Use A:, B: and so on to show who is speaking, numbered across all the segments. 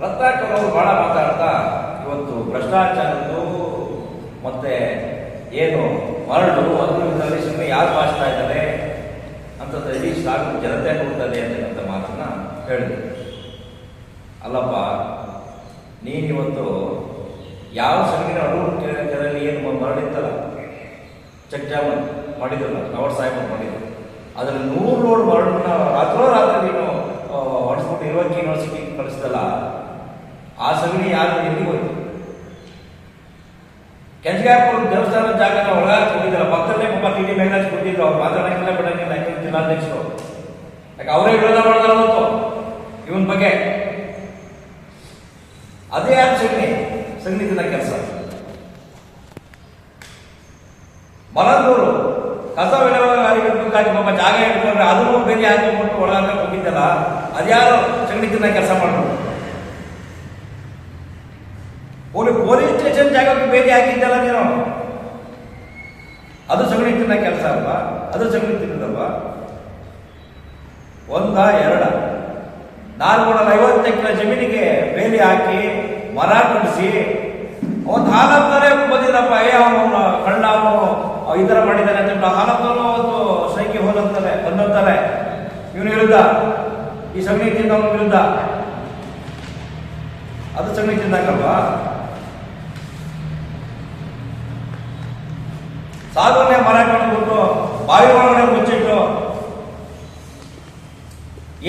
A: ರತ್ನಾಕರ್ ಅವರು ಬಹಳ ಮಾತಾಡ್ತಾ ಇವತ್ತು ಭ್ರಷ್ಟಾಚಾರದ್ದು ಮತ್ತೆ ಏನು ಮರಳು ಅದ್ರ ಇದರಲ್ಲಿ ಯಾರು ಮಾಡ್ತಾ ಇದ್ದಾರೆ ಅಂತ ಇಡೀ ಸಾಕು ಜನತೆ ಕೊಡ್ತದೆ ಅಂತಕ್ಕಂಥ ಮಾತನ್ನ ಹೇಳಿದೆ ಅಲ್ಲಪ್ಪ ನೀನಿವತ್ತು ಯಾವ ಸಂಗೀನ ಅಡುಗೆ ಏನು ಮರಳಿತ್ತಲ್ಲ ಚೆಕ್ ಡ್ಯಾಮ್ ಮಾಡಿದ್ರಲ್ಲ ನವರ್ ಸಾಹೇಬ್ ಮಾಡಿದ್ರು. ಅದರಲ್ಲಿ ನೂರು ಲೋಡ್ ಮರಳನ್ನ ರಾತ್ರೋರಾತ್ರಿ ನೀನು ಹೊಡೆಸ್ಬಿಟ್ಟು ಇರೋಕೆ ಯೂನಿವರ್ಸಿಟಿ ಕಳಿಸ್ದಲ್ಲ ಆ ಸಗಣಿ ಯಾರು ಎಲ್ಲಿ ಹೋಯ್ತು ಕೆಂಚಗಾಪುರ ದೇವಸ್ಥಾನದ ಜಾಗನ ಒಳಗಾಗ ಹೋಗಿದ್ದಲ್ಲ ಭಕ್ತರೇ ಪಾಪ ಟಿ ಡಿ ಮೇಘರಾಜ್ ಕೊಟ್ಟಿದ್ರು ಅವ್ರು ಮಾತಾಡಂಗಿಲ್ಲ ಬಿಡಂಗಿಲ್ಲ. ಯಾಕೆ ಜಿಲ್ಲಾಧ್ಯಕ್ಷರು ಯಾಕೆ ಅವರೇ ವಿರೋಧ ಮಾಡಿದಾರ ಅವತ್ತು ಇವನ್ ಬಗ್ಗೆ. ಅದೇ ಯಾರು ಸಗಣಿ ಸಗಣಿ ತಿನ್ನ ಕೆಲಸ. ಮಲಂದೂರು ಕಸ ವಿಲೇವಾರಿ ಪಾಪ ಜಾಗ ಇಟ್ಕೊಂಡ್ರೆ ಅದನ್ನು ಬೇರೆ ಹಾಕಿಬಿಟ್ಟು ಒಳಗಾಗ ಹೋಗಿದ್ದಲ್ಲ ಅದ್ಯಾರು ಸಗಣಿ ತಿನ್ನ ಕೆಲಸ ಮಾಡೋದು ಪೊಲೀಸ್ ಸ್ಟೇಷನ್ ಜಾಗಕ್ಕೆ ಬೇರೆ ಹಾಕಿದ್ದಲ್ಲ ನೀನು? ಅದು ಸಗಣಿ ತಿನ್ನ ಕೆಲಸ ಅಲ್ವಾ? ಅದು ಸಗಣಿ ತಿನ್ನದಲ್ವಾ ಒಂದ, ಎರಡ. ನಾಲ್ಕು ಐವತ್ತು ಎಕರೆ ಜಮೀನಿಗೆ ಬೇಲಿ ಹಾಕಿ ಮರ ಕಡಿಸಿ ಅವನ್ ಹಾಲಪ್ಪನೇ ಬಂದಿದ್ದಪ್ಪ. ಏ, ಅವನು ಕಳ್ಳ, ಅವನು ಈ ಥರ ಮಾಡಿದ್ದಾನೆ ಅಂತ ಹಾಲಪ್ಪನು ಅವತ್ತು ಸೈಕೆ ಹೋದಂತಾರೆ ಬಂದಂತಾರೆ ಇವನು ವಿರುದ್ಧ. ಈ ಸಗಣಿ ತಿಂದವನ ವಿರುದ್ಧ. ಅದು ಸಗಣಿ ತಿಂದಾಗಲ್ವಾ ಸಾಧನೆ ಮರ ಕೊಟ್ಟು ಬಾವಿಗಳನ್ನೇ ಮುಚ್ಚಿಟ್ಟು.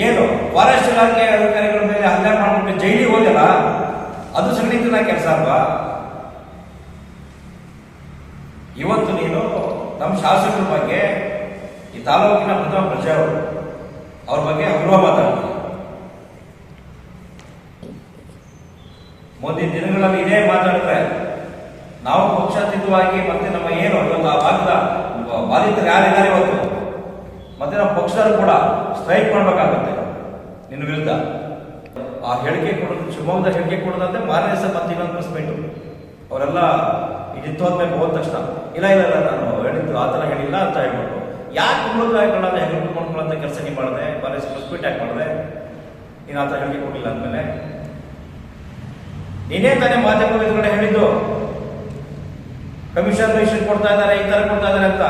A: ಏನು? ಫಾರೆಸ್ಟ್ ಇಲಾಖೆ ಅಧಿಕಾರಿಗಳ ಮೇಲೆ ಹಲ್ಲೆ ಮಾಡಿಬಿಟ್ಟು ಜೈಲಿಗೆ ಹೋದಲ್ಲ ಅದು ಸಣ್ಣ ತಿನ್ನ ಕೆಲಸ ಅಲ್ವಾ? ಇವತ್ತು ನೀನು ನಮ್ಮ ಶಾಸಕರ ಬಗ್ಗೆ ಈ ತಾಲೂಕಿನ ಪ್ರಥಮ ಅವರು ಅವ್ರ ಬಗ್ಗೆ ಅಗ್ರಹ ಮಾತಾಡ್ತೀವಿ ಮುಂದಿನ ದಿನಗಳಲ್ಲಿ ಇದೇ ಮಾತಾಡಿದ್ರೆ ನಾವು ಪಕ್ಷಾತೀತವಾಗಿ ಮತ್ತೆ ನಮ್ಮ ಏನು ಇವತ್ತು ಆ ಭಾಗದ ಬಾಧಿತರು ಯಾರಿದ್ದಾರೆ ಇವತ್ತು? ಮತ್ತೆ ನಮ್ಮ ಪಕ್ಷದವರು ಕೂಡ ಸ್ಟ್ರೈಕ್ ಮಾಡಬೇಕಾಗುತ್ತೆ ನಿನ್ನ ವಿರುದ್ಧ. ಆ ಹೇಳಿಕೆ ಕೊಡೋದು, ಶಿವಮೊಗ್ಗದ ಹೇಳಿಕೆ ಕೊಡೋದಂದ್ರೆ ಮಾರನೇ ಸಹ ಮತ್ತೆ ಇನ್ನೊಂದು ಪ್ರೆಸ್ಮೆಂಟು ಅವರೆಲ್ಲ ಇದಿತ್ತು ಅಂದ್ಮೇಲೆ ಹೋದ ತಕ್ಷಣ, ಇಲ್ಲ ಇಲ್ಲ ಇಲ್ಲ, ನಾನು ಹೇಳಿದ್ದು ಆ ಥರ ಹೇಳಿಲ್ಲ ಅಂತ ಹೇಳ್ಬಿಟ್ಟು ಯಾಕೆ ಕುಂಬಳದ ಹಾಕೊಳ್ಳೋದು ಹೆಂಗೆ ಮಾಡ್ಕೊಳ್ಳೋಂಥ ಕೆಲಸ ನೀವು ಮಾಡಿದೆ, ಮಾರನೇ ಪ್ರೆಸ್ಮೆಂಟ್ ಯಾಕೆ ಮಾಡಿದೆ? ನೀನು ಆ ಥರ ಹೇಳಿಕೆ ಕೊಡಲಿಲ್ಲ ಅಂದಮೇಲೆ? ನೀನೇ ತಾನೇ ಮಾಧ್ಯಮದ ಎದುರುಗಡೆ ಹೇಳಿದ್ದು. ಕಮಿಷನ್ ರೇಷನ್ ಕೊಡ್ತಾ ಇದ್ದಾರೆ, ಈ ತರ ಕೊಡ್ತಾ ಇದ್ದಾರೆ ಅಂತ.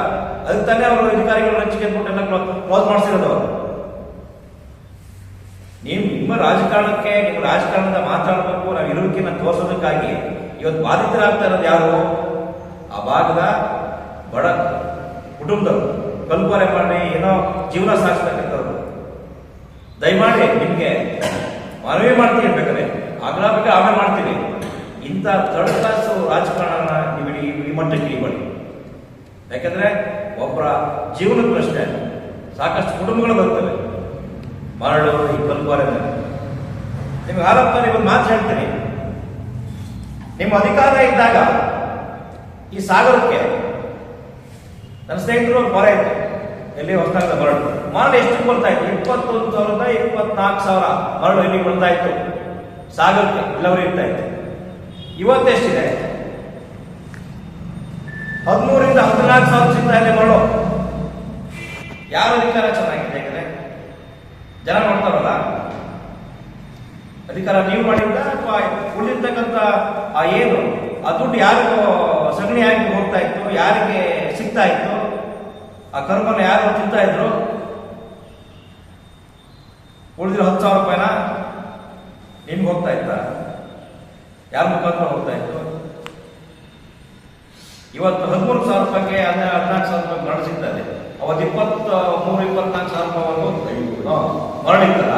A: ಅದಕ್ಕೆ ತಾನೇ ಅವರು ಅಧಿಕಾರಿಗಳು ಹಂಚಿಕೆ ಕೊಟ್ಟೆಲ್ಲ ಕ್ಲೋಸ್ ಮಾಡಿಸಿರೋದು ಅವರು. ನೀವು ನಿಮ್ಮ ರಾಜಕಾರಣಕ್ಕೆ, ನಿಮ್ಮ ರಾಜಕಾರಣದ ಮಾತಾಡಬೇಕು, ನಾವು ಇರುವಿಕೆನ ತೋರಿಸೋದಕ್ಕಾಗಿ ಇವತ್ತು ಬಾಧಿತರಾಗ್ತಾ ಇರೋದು ಯಾರು? ಆ ಭಾಗದ ಬಡ ಕುಟುಂಬದವರು. ಕಲ್ಪನೆ ಮಾಡಿ ಏನೋ ಜೀವನ ಸಾಗಿಸ್ತಕ್ಕಂಥವ್ರು ದಯಮಾಡಿ ನಿಮಗೆ ಮನವಿ ಮಾಡ್ತೀನಿ ಬೇಕಾದ್ರೆ ಆಗ್ರಹ ಬೇಕಾದ್ರೆ ಆಮೇಲೆ ಮಾಡ್ತೀನಿ. ಇಂಥ ಥರ್ಡ್ ಕ್ಲಾಸ್ ರಾಜಕಾರಣ ನೀವು ಈ ಮಟ್ಟಕ್ಕೆ ಇಳಿಬೇಡಿ ಯಾಕಂದ್ರೆ ಒಬ್ಬರ ಪ್ರಶ್ನೆ ಸಾಕಷ್ಟು ಕುಟುಂಬಗಳು ಬರ್ತವೆ. ಮರಳು ಈ ಕಲ್ಪಾರೆ ನಿಮ್ಗೆ ಆರೋಪ ಒಂದು ಮಾತು ಹೇಳ್ತೀನಿ ನಿಮ್ಮ ಅಧಿಕಾರ ಇದ್ದಾಗ ಈ ಸಾಗರಕ್ಕೆ ನನ್ನ ಸ್ನೇಹಿತರು ಮೊರೆ ಇತ್ತು ಎಲ್ಲಿ ಹೊಸದಾಗ ಮರಳು. ಮರಳು ಎಷ್ಟು ಬರ್ತಾ ಇತ್ತು ಇಪ್ಪತ್ತೊಂದು ಸಾವಿರದ ಇಪ್ಪತ್ನಾಲ್ಕು ಸಾವಿರ ಮರಳು ಎಲ್ಲಿಗೆ ಬರ್ತಾ ಇತ್ತು? ಸಾಗರಕ್ಕೆ ಇಲ್ಲವರು ಇರ್ತಾ ಇತ್ತು ಇವತ್ತೆಷ್ಟಿದೆ ಹದಿಮೂರಿಂದ ಹದಿನಾಲ್ಕು ಸಾವಿರ ಸಿಗ್ತಾ ಇದೆ ಯಾರ ಅಧಿಕಾರ ಚೆನ್ನಾಗಿದೆ ಯಾಕಂದ್ರೆ ಜನ ಮಾಡ್ತಾರಲ್ಲ ಅಧಿಕಾರ ನೀವು ಮಾಡಿದ್ದ ಅಥವಾ ಉಳಿದಿರ್ತಕ್ಕಂಥ ಆ ಏನು? ಆ ದುಡ್ಡು ಯಾರಿಗೂ ಸಗಣಿ ಯಾರಿಗೆ ಹೋಗ್ತಾ ಇತ್ತು, ಯಾರಿಗೆ ಸಿಗ್ತಾ ಇತ್ತು? ಆ ಕರ್ಮನ ಯಾರು ತಿಂತಾ ಇದ್ರು? ಉಳಿದಿರೋ ಹತ್ತು ಸಾವಿರ ರೂಪಾಯಿನ ನಿಮ್ಗೆ ಹೋಗ್ತಾ ಇತ್ತಾ? ಯಾರ ಮುಖಾಂತರ ಹೋಗ್ತಾ ಇತ್ತು ಇವತ್ತು ಹದಿಮೂರು ಸಾವಿರ ರೂಪಾಯಿಗೆ ಅಂದ್ರೆ ಹದಿನಾಲ್ಕು ಸಾವಿರ ರೂಪಾಯಿ ಮರಣ ಸಿಗ್ತಾ ಇದೆ. ಅವತ್ತು ಇಪ್ಪತ್ತ ಮೂರು, ಇಪ್ಪತ್ನಾಲ್ಕು ಸಾವಿರ ರೂಪಾಯಿ ಮರಳಿತ್ತಲ್ಲ?